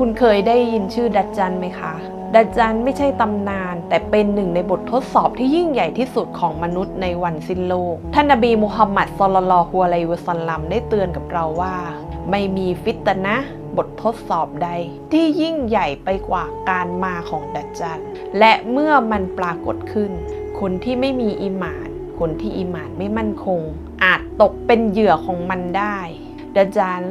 คุณเคยได้ยินชื่อดัจจันไหมคะ ดัจจันไม่ใช่ตำนาน แต่เป็นหนึ่งในบททดสอบที่ยิ่งใหญ่ที่สุดของมนุษย์ในวันสิ้นโลก ท่านนบีมุฮัมมัดสลลัลลอฮุอะลัยวะสัลลัมได้เตือนกับเราว่า ไม่มีฟิตนะบททดสอบใด ที่ยิ่งใหญ่ไปกว่าการมาของดัจจันและเมื่อมันปรากฏขึ้น คนที่ไม่มีอีหมาน คนที่อีหมานไม่มั่นคง อาจตกเป็นเหยื่อของมันได้ ดัจจัน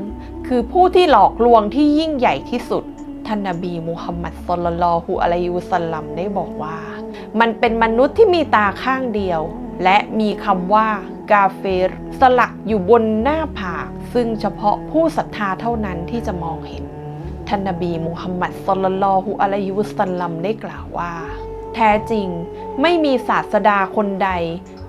คือผู้ที่หลอกลวงที่ยิ่งใหญ่ที่สุด ท่านนบีมูฮัมมัดสลลัลฮุอะลัยฮิวสัลลัมได้บอกว่า มันเป็นมนุษย์ที่มีตาข้างเดียว และมีคำว่ากาเฟรสลักอยู่บนหน้าผาก ซึ่งเฉพาะผู้ศรัทธาเท่านั้นที่จะมองเห็น ท่านนบีมูฮัมมัดสลลัลฮุอะลัยฮิวสัลลัมได้กล่าวว่า แท้จริงไม่มีศาสดาคนใด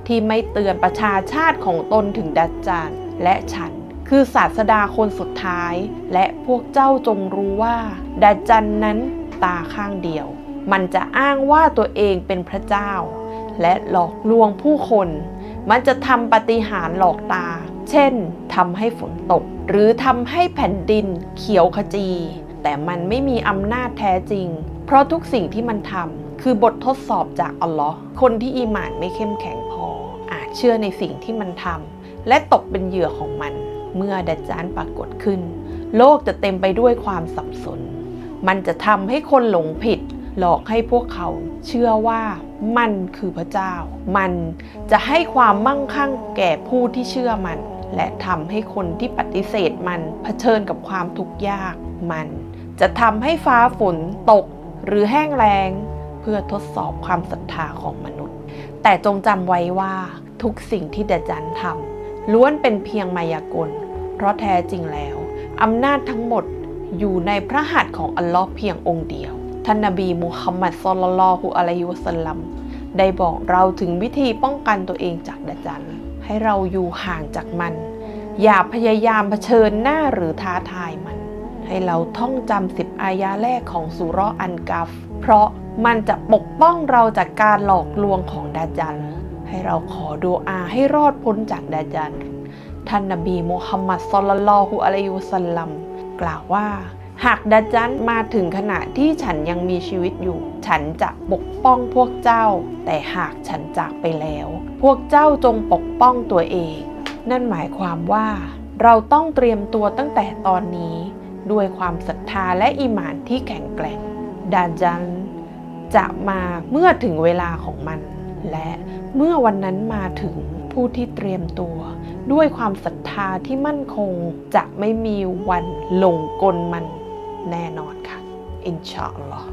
ที่ไม่เตือนประชาชาติของตนถึงดัจจานและฉัน คือศาสดาคนสุดท้าย และพวกเจ้าจงรู้ว่าดัจจันนั้นตาข้างเดียว มันจะอ้างว่าตัวเองเป็นพระเจ้า และหลอกลวงผู้คน มันจะทำปฏิหารหลอกตา เช่นทำให้ฝนตก หรือทำให้แผ่นดินเขียวขจี แต่มันไม่มีอำนาจแท้จริง เพราะทุกสิ่งที่มันทำคือบททดสอบจากอัลลอฮ์คนที่อีหมานไม่เข้มแข็งพอ อาจเชื่อในสิ่งที่มันทำและตกเป็นเหยื่อของมัน เมื่อดัจจานปรากฏขึ้น โลกจะเต็มไปด้วยความสับสน มันจะทำให้คนหลงผิด หลอกให้พวกเขาเชื่อว่ามันคือพระเจ้า มันจะให้ความมั่งคั่งแก่ผู้ที่เชื่อมัน และทำให้คนที่ปฏิเสธมันเผชิญกับความทุกข์ยาก มันจะทำให้ฟ้าฝนตกหรือแห้งแล้งเพื่อทดสอบความศรัทธาของมนุษย์ แต่จงจำไว้ว่าทุกสิ่งที่ดัจจันทำ ล้วนเป็นเพียงมายากล เพราะแท้จริงแล้วอำนาจทั้งหมดอยู่ในพระหัตถ์ของอัลลอฮ์เพียงองค์เดียว ท่านนบีมุฮัมมัดศ็อลลัลลอฮุอะลัยฮิวะสัลลัมได้บอกเราถึงวิธีป้องกันตัวเองจากดัจจันให้เราอยู่ห่างจากมัน อย่าพยายามเผชิญหน้าหรือท้าทายมัน ให้เราท่องจำสิบอายาแรกของสุราะห์อันกัฟ เพราะมันจะปกป้องเราจากการหลอกลวงของดาจัน ให้เราขอดูอาให้รอดพ้นจากดาจันท่านนบีมุฮัมมัดสลลัลลอฮุอะลัยฮิวสัลลัมกล่าวว่า หากดัจจันมาถึงขณะที่ฉันยังมีชีวิตอยู่ ฉันจะปกป้องพวกเจ้า แต่หากฉันจากไปแล้ว พวกเจ้าจงปกป้องตัวเอง นั่นหมายความว่า เราต้องเตรียมตัวตั้งแต่ตอนนี้ ด้วยความศรัทธาและอีหมานที่แข็งแกร่งดาจันจะมาเมื่อถึงเวลาของมัน และเมื่อวันนั้นมาถึงผู้ที่เตรียมตัว ด้วยความศรัทธาที่มั่นคงจะไม่มีวันหลงกลมันแน่นอนค่ะ อินชาอัลลอฮ์